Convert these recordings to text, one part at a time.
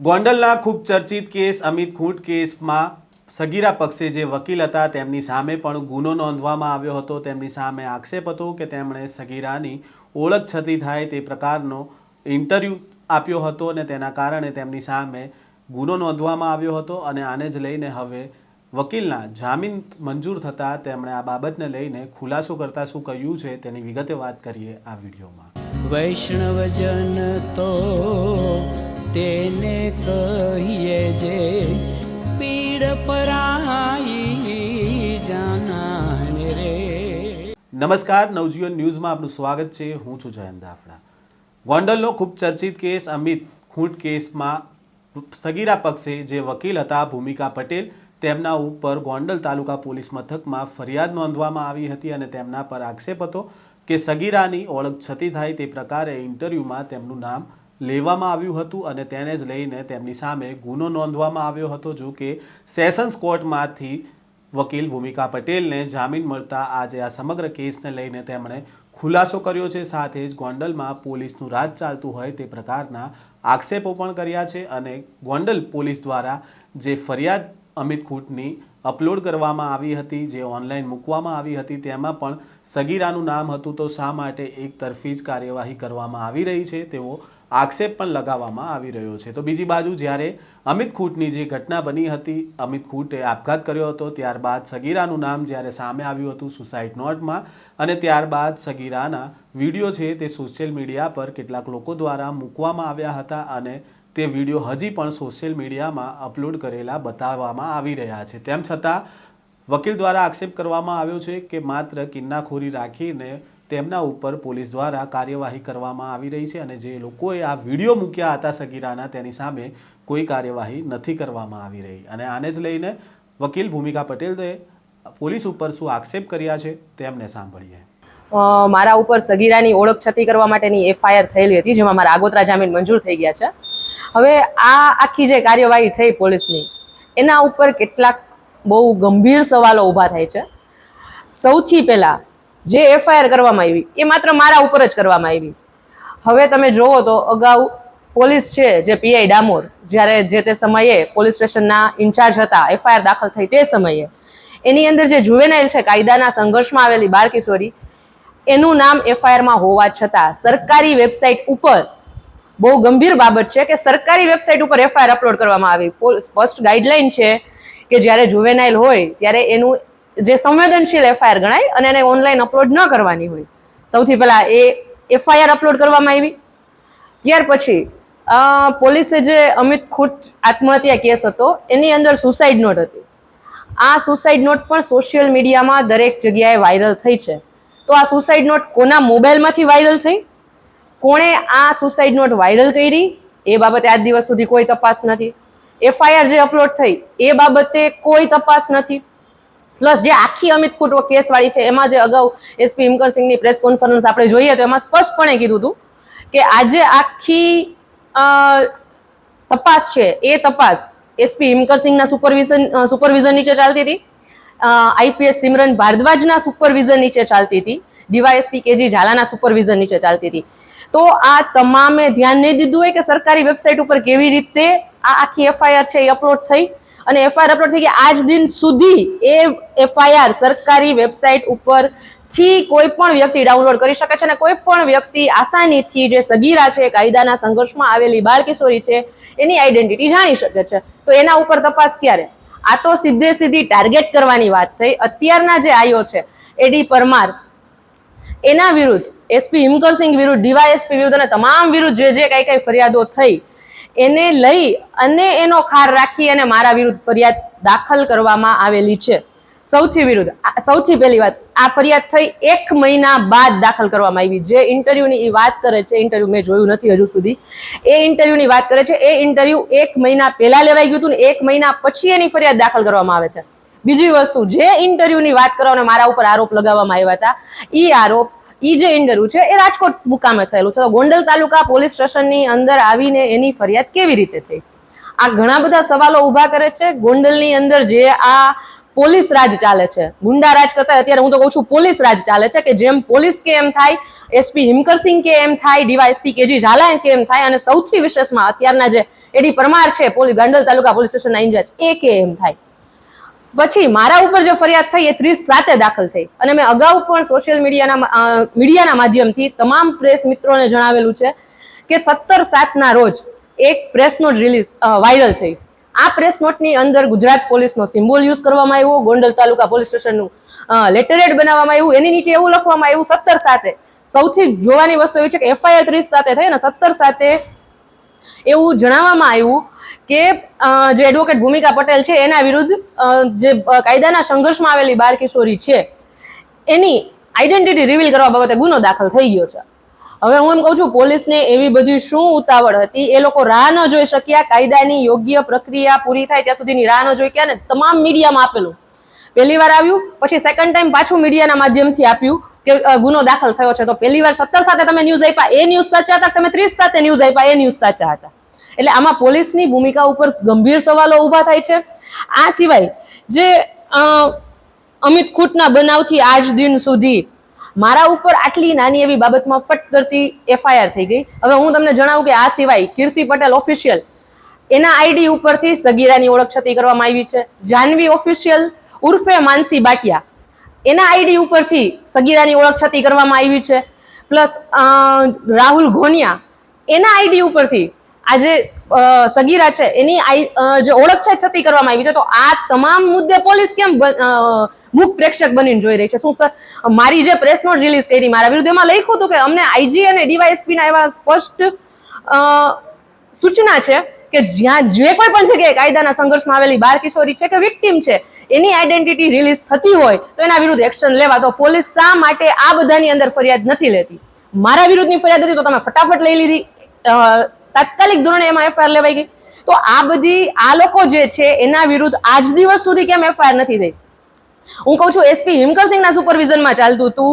ગોંડલના ખૂબ ચર્ચિત કેસ, અમિત ખૂંટ કેસમાં સગીરા પક્ષે જે વકીલ હતા તેમની સામે પણ ગુનો નોંધવામાં આવ્યો હતો. તેમની સામે આક્ષેપ હતો કે તેમણે સગીરાની ઓળખ છતી થાય તે પ્રકારનો ઇન્ટરવ્યૂ આપ્યો હતો અને તેના કારણે તેમની સામે ગુનો નોંધવામાં આવ્યો હતો અને આને જ લઈને હવે વકીલના જામીન મંજૂર થતાં તેમણે આ બાબતને લઈને ખુલાસો કરતાં શું કહ્યું છે તેની વિગતે વાત કરીએ આ વિડીયોમાં. વૈષ્ણવજન તો તેને કહીએ જે પીડ પરાઈ જાનાને રે. નમસ્કાર, નવજીવન ન્યૂઝમાં આપનું સ્વાગત છે. હું છું જયંત દાફડા ગોંડલનો ખૂબ ચર્ચિત કેસ, અમિત ખૂંટ કેસમાં સગીરા પક્ષે જે વકીલ હતા, ભૂમિકા પટેલ, તેમના ઉપર ગોંડલ તાલુકા પોલીસ મથકમાં ફરિયાદ નોંધવામાં આવી હતી અને તેમના પર આક્ષેપ હતો કે સગીરાની ઓળખ છતી થાય તે પ્રકારે ઇન્ટરવ્યૂમાં તેમનું નામ લેવામાં આવ્યું હતું અને તેને જ લઈને તેમની સામે ગુનો નોંધવામાં આવ્યો હતો જો કે સેશન્સ કોર્ટમાંથી વકીલ ભૂમિકા પટેલને જામીન મળતા આજે આ સમગ્ર કેસને લઈને તેમણે ખુલાસો કર્યો છે. સાથે જ ગોંડલમાં પોલીસનું રાજ ચાલતું હોય તે પ્રકારના આક્ષેપો પણ કર્યા છે અને ગોંડલ પોલીસ દ્વારા જે ફરિયાદ અમિત ખૂંટની અપલોડ કરવામાં આવી હતી, જે ઓનલાઈન મૂકવામાં આવી હતી, તેમાં પણ સગીરાનું નામ હતું, તો શા માટે એક તરફી જ કાર્યવાહી કરવામાં આવી રહી છે, તેવો આક્ષેપ પણ લગાવવામાં આવી રહ્યો છે. તો બીજી બાજુ, જ્યારે અમિત ખૂંટની જે ઘટના બની હતી, અમિત ખૂંટે આપઘાત કર્યો હતો, ત્યારબાદ સગીરાનું નામ જ્યારે સામે આવ્યું હતું સુસાઇડ નોટમાં અને ત્યારબાદ સગીરાના વીડિયો છે, તે સોશિયલ મીડિયા પર કેટલાક લોકો દ્વારા મૂકવામાં આવ્યા હતા, અને તે વીડિયો હજી પણ સોશિયલ મીડિયામાં અપલોડ કરેલા બતાવવામાં આવી રહ્યા છે. તેમ છતાં, વકીલ દ્વારા આક્ષેપ કરવામાં આવ્યો છે કે માત્ર કિન્નાખોરી રાખીને તેમના ઉપર પોલીસ દ્વારા કાર્યવાહી કરવામાં આવી રહી છે અને જે લોકોએ આ વીડિયો મૂક્યા હતા સગીરાના, તેની સામે કોઈ કાર્યવાહી નથી કરવામાં આવી રહી. અને આને જ લઈને વકીલ ભૂમિકા પટેલે પોલીસ ઉપર શું આક્ષેપ કર્યા છે તેમને સાંભળીએ. મારા ઉપર સગીરાની ઓળખ છતી કરવા માટેની એફઆઈઆર થયેલી હતી, જેમાં મારા આગોતરા જામીન મંજૂર થઈ ગયા છે. હવે આ આખી જે કાર્યવાહી થઈ પોલીસની, એના ઉપર કેટલાક બહુ ગંભીર સવાલો ઊભા થાય છે. સૌથી પહેલાં જે એફઆઈઆર કરવામાં આવી, એ માત્ર મારા ઉપર જ કરવામાં આવી. હવે તમે જોવો તો અગાઉ પોલીસ છે, જે પીઆઈ ડામોર, જ્યારે જે તે સમયે પોલીસ સ્ટેશનના ઇન્ચાર્જ હતા, એફઆઈઆર દાખલ થઈ તે સમયે, એની અંદર જે જુવેનાઇલ છે, કાયદાના સંઘર્ષમાં આવેલી બાળકિશોરી, એનું નામ એફઆઈઆરમાં હોવા છતાં સરકારી વેબસાઇટ ઉપર બહુ ગંભીર બાબત છે કે સરકારી વેબસાઇટ ઉપર એફઆઈઆર અપલોડ કરવામાં આવી. સ્પષ્ટ ગાઈડલાઈન છે કે જ્યારે જુવેનાઇલ હોય, ત્યારે એનું જે સંવેદનશીલ એફઆઈઆર ગણાય અને એને ઓનલાઈન અપલોડ ન કરવાની હોય. સૌથી પહેલાં એ એફઆઈઆર અપલોડ કરવામાં આવી. ત્યાર પછી પોલીસે જે અમિત ખૂટ આત્મહત્યા કેસ હતો, એની અંદર સુસાઇડ નોટ હતી. આ સુસાઇડ નોટ પણ સોશિયલ મીડિયામાં દરેક જગ્યાએ વાયરલ થઈ છે. તો આ સુસાઇડ નોટ કોના મોબાઈલમાંથી વાયરલ થઈ? કોણે આ સુસાઇડ નોટ વાયરલ કરી? એ બાબતે આજ દિવસ સુધી કોઈ તપાસ નથી. એફઆઈઆર જે અપલોડ થઈ, એ બાબતે કોઈ તપાસ નથી. પ્લસ જે આખી અમિત કુટ કેસવાળી છે, એમાં જે અગાઉ એસપી હિમકરસિંહની પ્રેસ કોન્ફરન્સ આપણે જોઈએ તો એમાં સ્પષ્ટપણે કીધું હતું કે આજે આખી તપાસ છે, એ તપાસ એસપી હિમકરસિંહના સુપરવિઝન સુપરવિઝન નીચે ચાલતી હતી. આઈપીએસ સિમરન ભારદ્વાજના સુપરવિઝન નીચે ચાલતી હતી. ડીવાયએસપી કેજી ઝાલાના સુપરવિઝન નીચે ચાલતી હતી. તો આ તમામે ધ્યાન નહીં દીધું હોય કે સરકારી વેબસાઇટ ઉપર કેવી રીતે આ આખી એફઆઈઆર છે એ અપલોડ થઈ અને એફઆઈઆર અપલોડ થઈ ગઈ આજ દિન સુધી એ એફઆઈઆર સરકારી વેબસાઇટ ઉપરથી કોઈ પણ વ્યક્તિ ડાઉનલોડ કરી શકે છે અને કોઈ પણ વ્યક્તિ આસાનીથી જે સગીરા છે, કાયદાના સંઘર્ષમાં આવેલી બાળકિશોરી છે, એની આઈડેન્ટિટી જાણી શકે છે. તો એના ઉપર તપાસ ક્યારે? આ તો સીધે સીધી ટાર્ગેટ કરવાની વાત થઈ. અત્યારના જે આયો છે એડી પરમાર એના વિરુદ્ધ એસપી હિમકરસિંહ વિરુદ્ધ ડીવાયએસપી વિરુદ્ધ અને તમામ વિરુદ્ધ જે જે કઈ કઈ ફરિયાદો થઈ, એને લઈ અને એનો ખાર રાખી અને મારા વિરુદ્ધ ફરિયાદ દાખલ કરવામાં આવેલી છે. સૌથી વિરુદ્ધ સૌથી પહેલી વાત, આ ફરિયાદ થઈ એક મહિના બાદ દાખલ કરવામાં આવી. જે ઇન્ટરવ્યુની એ વાત કરે છે ઇન્ટરવ્યુ મેં જોયું નથી હજુ સુધી. એ ઇન્ટરવ્યુની વાત કરે છે, એ ઇન્ટરવ્યુ એક મહિના પહેલા લેવાઈ ગયું હતું ને એક મહિના પછી એની ફરિયાદ દાખલ કરવામાં આવે છે. બીજી વસ્તુ, જે ઇન્ટરવ્યુની વાત કરવાને મારા ઉપર આરોપ લગાવવામાં આવ્યા હતા એ આરોપ, ઈ જે ઇન્ટરવ્યુ છે, એ રાજકોટ મુકામે થયેલું છે. તો ગોંડલ તાલુકા પોલીસ સ્ટેશનની અંદર આવીને એની ફરિયાદ કેવી રીતે થઈ? આ ઘણા બધા સવાલો ઊભા કરે છે. ગોંડલની અંદર જે આ પોલીસ રાજ ચાલે છે, ગુંડા રાજ કરતા અત્યારે હું તો કહું છું, પોલીસ રાજ ચાલે છે કે જેમ પોલીસ કે એમ થાય એસપી હિમકરસિંહ કે એમ થાય ડીવાય એસપી કેજી ઝાલા કે એમ થાય, અને સૌથી વિશેષમાં અત્યારના જે એડી પરમાર છે પોલીસ ગોંડલ તાલુકા પોલીસ સ્ટેશનના ઇન્ચાર્જ, એ કે એમ થાય. પછી મારા ઉપર જે ફરિયાદ થઈ એ ત્રીસ સાતે દાખલ થઈ. અને મેં અગાઉ પણ સોશિયલ મીડિયાના મીડિયાના માધ્યમથી તમામ પ્રેસ મિત્રોને જણાવેલું છે કે સત્તર સાતના રોજ એક પ્રેસ નોટ રિલીઝ વાયરલ થઈ. આ પ્રેસ નોટની અંદર ગુજરાત પોલીસનો સિમ્બોલ યુઝ કરવામાં આવ્યો, ગોંડલ તાલુકા પોલીસ સ્ટેશનનું લેટરેડ બનાવવામાં આવ્યું, એની નીચે એવું લખવામાં આવ્યું, સત્તર સાથે સૌથી જોવાની વસ્તુ એવી છે કે એફઆઈઆર ત્રીસ સાથે થઈ અને સત્તર સાથે એવું જણાવવામાં આવ્યું કે જે એડવોકેટ ભૂમિકા પટેલ છે, એના વિરુદ્ધ જે કાયદાના સંઘર્ષમાં આવેલી બાળ કિશોરી છે, એની આઈડેન્ટિટી રિવીલ કરવા બાબતે ગુનો દાખલ થઈ ગયો છે. હવે હું એમ કહું છું, પોલીસને એવી બધી શું ઉતાવળ હતી? એ લોકો રાહ ન જોઈ શક્યા, કાયદાની યોગ્ય પ્રક્રિયા પૂરી થાય ત્યાં સુધીની રાહ ન જોઈ ક્યાં ને તમામ મીડિયામાં આપેલું. પહેલી વાર આવ્યું, પછી સેકન્ડ ટાઈમ પાછું મીડિયાના માધ્યમથી આપ્યું કે ગુનો દાખલ થયો છે. તો પહેલી વાર સત્તર સાથે તમે ન્યૂઝ આપ્યા, એ ન્યૂઝ સાચા હતા તમે ત્રીસ સાથે ન્યૂઝ આપ્યા, એ ન્યૂઝ સાચા હતા? એટલે આમાં પોલીસની ભૂમિકા ઉપર ગંભીર સવાલો ઊભા થાય છે. આ સિવાય જે અમિત ખૂટના બનાવથી આજ દિન સુધી મારા ઉપર આટલી નાની એવી બાબતમાં ફટ કરતી એફઆઈઆર થઈ ગઈ. હવે હું તમને જણાવું કે આ સિવાય કીર્તિ પટેલ ઓફિશિયલ એના આઈડી ઉપરથી સગીરાની ઓળખ છતી કરવામાં આવી છે. જાનવી ઓફિશિયલ ઉર્ફે માનસી બાટિયા એના આઈડી ઉપરથી સગીરાની ઓળખ છતી કરવામાં આવી છે. પ્લસ રાહુલ ઘોનિયા એના આઈડી ઉપરથી આજે જે સગીરા છે, એની જે ઓળખ છે છતી કરવામાં આવી છે, તો આ તમામ મુદ્દે પોલીસ કેમ મુખ પ્રેક્ષક બનીને જોઈ રહી છે? શું સર, મારી જે પ્રેસ નોટ રિલીઝ કરી, મારા વિરુદ્ધ એમાં લખ્યું હતું કે અમને આઈજી અને ડીવાયએસપી ના એવા સ્પષ્ટ સૂચના છે કે જ્યાં જે કોઈ પણ જગ્યાએ કાયદાના સંઘર્ષમાં આવેલી બાળ કિશોરી છે કે વિક્ટીમ છે, એની આઈડેન્ટિટી રિલીઝ થતી હોય, તો એના વિરુદ્ધ એક્શન લેવા, તો પોલીસ શા માટે આ બધાની અંદર ફરિયાદ નથી લેતી? મારા વિરુદ્ધની ફરિયાદ હતી, તો તમે ફટાફટ લઈ લીધી. તાત્કાલિક ધોરણે એમાં એફઆઈઆર લેવાઈ ગઈ. તો આ બધી આ લોકો જે છે, એના વિરુદ્ધ આજ દિવસ સુધી કેમ એફઆઈઆર નથી થઈ? હું કહું છું એસપી હિમકરસિંહના સુપરવિઝનમાં ચાલતું હતું.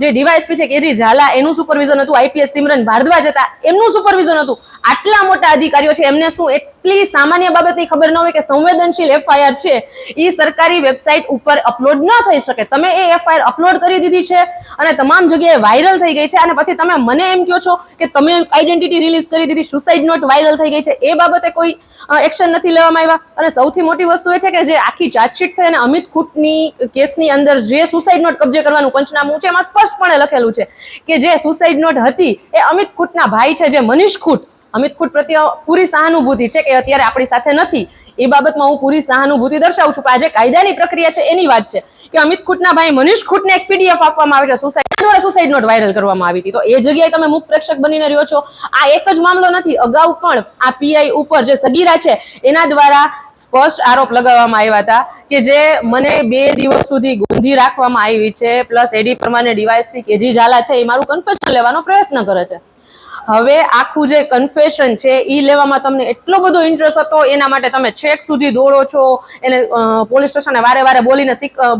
જે ડીવાયએસપી છે કેજી ઝાલા, એનું સુપરવિઝન હતું. આઈપીએસ સિમરન ભારદ્વાજ હતા. એમનું સુપરવિઝન હતું. આટલા મોટા અધિકારીઓ છે, એમને શું એટલી સામાન્ય બાબતની ખબર ન હોય કે સંવેદનશીલ એફઆઈઆર છે. એ સરકારી વેબસાઇટ ઉપર અપલોડ ન થઈ શકે. તમે એ એફઆઈઆર અપલોડ કરી દીધી છે અને તમામ જગ્યાએ વાયરલ થઈ ગઈ છે અને પછી તમે મને એમ કહો છો કે તમે આઈડેન્ટિટી રિલીઝ કરી દીધી સુસાઇડ નોટ વાયરલ થઈ ગઈ છે. એ બાબતે કોઈ એક્શન નથી લેવામાં આવ્યા. અને સૌથી મોટી વસ્તુ એ છે કે જે આખી ચાર્જશીટ થઈ અને અમિત ખૂટની કેસની અંદર જે સુસાઇડ નોટ કબજે કરવાનું પંચનામું છે, એમાં સ્પષ્ટપણે લખેલું છે કે જે સુસાઇડ નોટ હતી એ અમિત ખૂટના ભાઈ છે, જે મનીષ ખૂટ. અમિત ખૂટ પ્રત્યે પૂરી સહાનુભૂતિ છે કે અત્યારે આપણી સાથે નથી. એ બાબતમાં હું પૂરી સહાનુભૂતિ દર્શાવું છું પણ આજે કાયદાની પ્રક્રિયા છે, એની વાત છે કે અમિત ખૂટના ભાઈ મનીષ ખૂટને એક પીડીએફ આપવામાં આવે છે સુસાઇડ દ્વારા સુસાઇડ નોટ વાયરલ કરવામાં આવી હતી. તો એ જગ્યાએ તમે મુખ પ્રેક્ષક બનીને રહ્યો છો. આ એક જ મામલો નથી, અગાઉ પણ આ પીઆઈ ઉપર જે સગીરા છે, એના દ્વારા સ્પષ્ટ આરોપ લગાવવામાં આવ્યા હતા કે જે મને બે દિવસ સુધી ગોંધી રાખવામાં આવી છે, પ્લસ એડી પ્રમાણે ડીવાયસપી કેજી ઝાલા છે, એ મારું કન્ફેશન લેવાનો પ્રયત્ન કરે છે. હવે આખું જે કન્ફેશન છે એ લેવામાં તમને એટલો બધો ઇન્ટરેસ્ટ હતો, એના માટે તમે છેક સુધી દોડો છો, એને પોલીસ સ્ટેશને વારે વારે બોલીને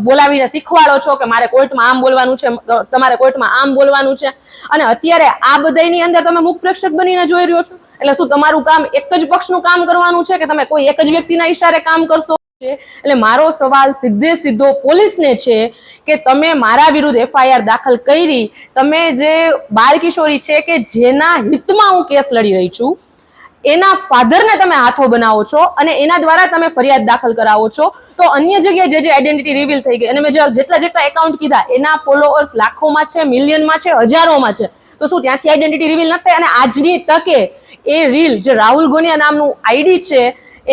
બોલાવીને શીખવાડો છો કે મારે કોર્ટમાં આમ બોલવાનું છે તમારે કોર્ટમાં આમ બોલવાનું છે. અને અત્યારે આ બધાની અંદર તમે મુખ પ્રેક્ષક બનીને જોઈ રહ્યો છો. એટલે શું તમારું કામ એક જ પક્ષનું કામ કરવાનું છે કે તમે કોઈ એક જ વ્યક્તિના ઈશારે કામ કરશો? છે? એટલે મારો સવાલ સીધે સીધો પોલીસને છે કે તમે મારા વિરુદ્ધ એફઆઈઆર દાખલ કરી, તમે જે બાળકિશોરી છે કે જેના હિતમાં હું કેસ લડી રહી છું, એના ફાધરને તમે હાથો બનાવો છો અને એના દ્વારા તમે ફરિયાદ દાખલ કરાવો છો. તો અન્ય જગ્યાએ જે જે આઈડેન્ટિટી રિવીલ થઈ ગઈ, અને મેં જેટલા જેટલા એકાઉન્ટ કીધા, એના ફોલોઅર્સ લાખોમાં છે મિલિયનમાં છે, હજારોમાં છે. તો શું ત્યાંથી આઈડેન્ટિટી રિવીલ નથી થાય? અને આજની તકે એ રીલ જે રાહુલ ગોનિયા નામનું આઈડી છે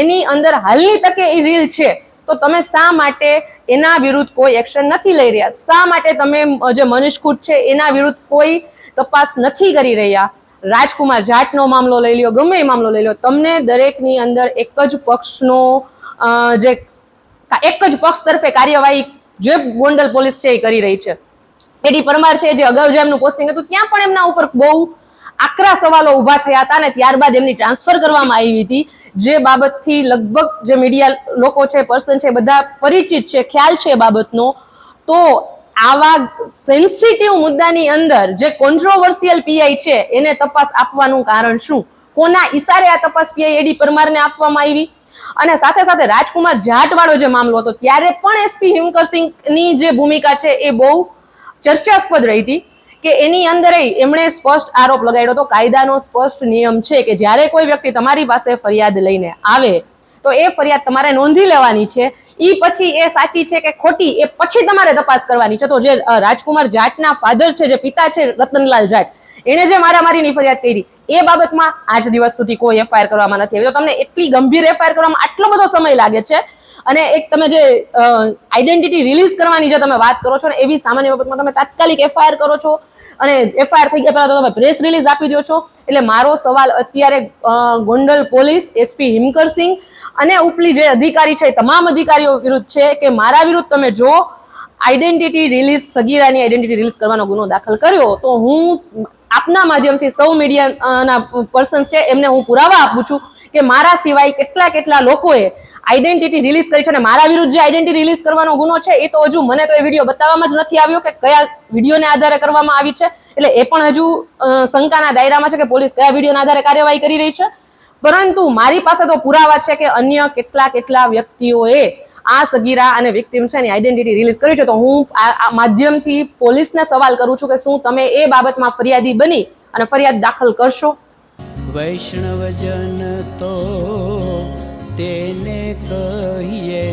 એની અંદર હાલની તકે એ રીલ છે. તો તમે શા માટે એના વિરુદ્ધ કોઈ એક્શન નથી લઈ રહ્યા? શા માટે તમે જે મનીષ ખૂટ છે, એના વિરુદ્ધ કોઈ તપાસ નથી કરી રહ્યા? રાજકુમાર જાટનો મામલો લઈ લ્યો, ગમે એ મામલો લઈ લ્યો, તમને દરેકની અંદર એક જ પક્ષનો જે એક જ પક્ષ તરફે કાર્યવાહી જે ગોંડલ પોલીસ છે એ કરી રહી છે. એડી પરમાર છે, જે અગાઉ જે એમનું પોસ્ટિંગ હતું, ત્યાં પણ એમના ઉપર બહુ આકરા સવાલો ઊભા થયા હતા અને ત્યારબાદ એમની ટ્રાન્સફર કરવામાં આવી હતી. જે બાબતથી લગભગ જે મીડિયા લોકો છે પર્સન છે, બધા પરિચિત છે, ખ્યાલ છે બાબતનો, તો આવા સેન્સિટિવ મુદ્દાની અંદર જે કોન્ટ્રોવર્સિયલ પીઆઈ છે, એને તપાસ આપવાનું કારણ શું? કોના ઈશારે આ તપાસ પીઆઈ એડી પરમારને આપવામાં આવી? અને સાથે સાથે રાજકુમાર જાટ વાળો જે મામલો હતો, ત્યારે પણ એસપી હિમકરસિંહની જે ભૂમિકા છે, એ બહુ ચર્ચાસ્પદ રહી હતી. કે એની અંદર એમણે સ્પષ્ટ આરોપ લગાડ્યો હતો. કાયદાનો સ્પષ્ટ નિયમ છે કે જ્યારે કોઈ વ્યક્તિ તમારી પાસે ફરિયાદ લઈને આવે, તો એ ફરિયાદ તમારે નોંધી લેવાની છે. એ પછી એ સાચી છે કે ખોટી, એ પછી તમારે તપાસ કરવાની છે. તો જે રાજકુમાર જાટના ફાધર છે, જે પિતા છે, રતનલાલ જાટ એણે જે મારામારીની ફરિયાદ કરી, એ બાબતમાં આજ દિવસ સુધી કોઈ એફઆઈઆર કરવામાં નથી આવી. તો તમને એટલી ગંભીર એફઆઈઆર કરવામાં આટલો બધો સમય લાગે છે અને એક તમે જે આઈડેન્ટિટી રિલીઝ કરવાની જે તમે વાત કરો છો ને, એવી સામાન્ય બાબતમાં તમે તાત્કાલિક એફઆઈઆર કરો છો અને એફઆઈઆર થઈ ગયા પહેલા તો તમે પ્રેસ રિલીઝ આપી દો છો. એટલે મારો સવાલ અત્યારે ગોંડલ પોલીસ એસપી હિમકરસિંહ અને ઉપલી જે અધિકારી છે તમામ અધિકારીઓ વિરુદ્ધ છે કે મારા વિરુદ્ધ તમે જો આઈડેન્ટિટી રિલીઝ સગીરાની આઈડેન્ટિટી રિલીઝ કરવાનો ગુનો દાખલ કર્યો, તો હું આપના માધ્યમથી સૌ મીડિયાના પર્સન્સ છે, એમને હું પુરાવા આપું છું કે મારા સિવાય કેટલા કેટલા લોકોએ આઈડેન્ટિટી રિલીઝ કરી છે અને મારા વિરુદ્ધ જે આઈડેન્ટિટી રિલીઝ કરવાનો ગુનો છે, એ તો હજુ મને તો એ વીડિયો બતાવવામાં જ નથી આવ્યો કે કયા વિડીયોને આધારે કરવામાં આવી છે. એટલે એ પણ હજુ શંકાના દાયરામાં છે કે પોલીસ કયા વિડીયોના આધારે કાર્યવાહી કરી રહી છે. પરંતુ મારી પાસે તો પુરાવા છે કે અન્ય કેટલા કેટલા વ્યક્તિઓએ આ સગીરા અને વિક્ટિમ છે એની આઈડેન્ટિટી રિલીઝ કરી છે, તો હું આ માધ્યમથી પોલીસને સવાલ કરું છું કે શું તમે એ બાબતમાં ફરિયાદી બની અને ફરિયાદ દાખલ કરશો? વૈષ્ણવજન તો તેને કહીએ